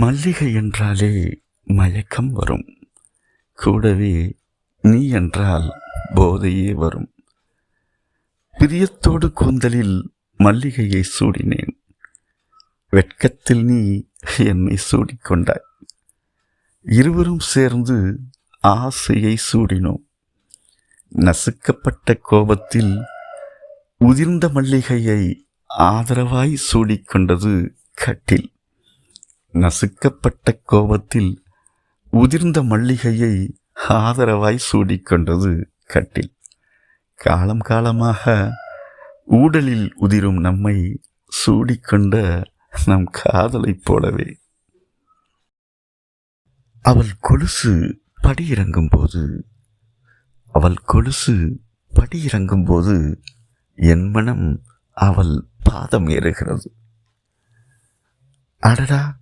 மல்லிகை என்றாலே மயக்கம் வரும். கூடவே நீ என்றால் போதையே வரும். பிரியத்தோடு கூந்தலில் மல்லிகையை சூடினேன். வெட்கத்தில் நீ என்னை சூடிக்கொண்டாய் இருவரும் சேர்ந்து ஆசையை சூடினோம். நசுக்கப்பட்ட கோபத்தில் உதிர்ந்த மல்லிகையை ஆதரவாய் சூடிக்கொண்டது கட்டில். நசுக்கப்பட்ட கோபத்தில் உதிர்ந்த மல்லிகையை ஆதரவாய் சூடிக்கொண்டது கட்டில். காலம் காலமாக ஊடலில் உதிரும் நம்மை சூடிக்கொண்ட நம் காதலைப் போலவே. அவள் கொலுசு படியிறங்கும் போது அவள் கொலுசு படியிறங்கும் போது என் மனம் அவள் பாதம் ஏறுகிறது. அடடா!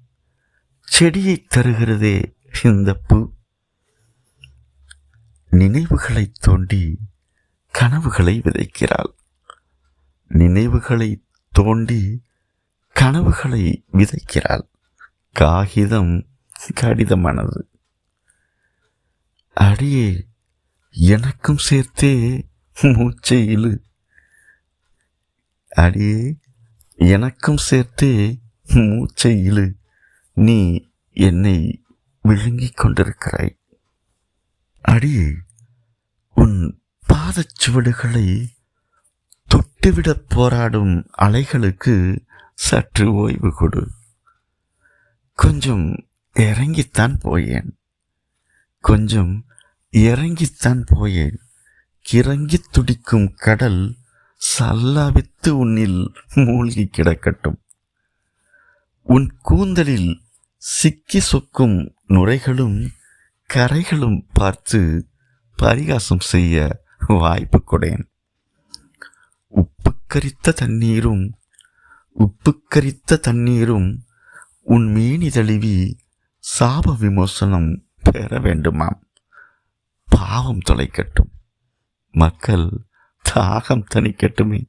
செடியை தருகிறதே இந்த பூ. நினைவுகளை தோண்டி கனவுகளை விதைக்கிறாள். நினைவுகளை தோண்டி கனவுகளை விதைக்கிறாள். காகிதம் கடிதமானது. அடியே எனக்கும் சேர்த்தே மூச்சை இழு. அடியே எனக்கும் சேர்த்தே மூச்சை இழு. நீ என்னை விழுங்கிக் கொண்டிருக்கிறாய். அடி உன் பாதச்சுவடுகளை தொட்டுவிடப் போராடும் அலைகளுக்கு சற்று ஓய்வு கொடு. கொஞ்சம் இறங்கித்தான் போயேன். கொஞ்சம் இறங்கித்தான் போயேன். கிறங்கி துடிக்கும் கடல் சல்லாவித்து உன்னில் மூழ்கி கிடக்கட்டும். உன் கூந்தலில் சிக்கி சொக்கும் நுரைகளும் கரைகளும் பார்த்து பரிகாசம் செய்ய வாய்ப்பு கொடேன். உப்பு கரித்த தண்ணீரும் உப்பு கரித்த தண்ணீரும் உன் மேனி தழுவி சாப விமோசனம் பெற வேண்டுமாம். பாவம் தொலைக்கட்டும். மக்கள் தாகம் தணிக்கட்டுமே.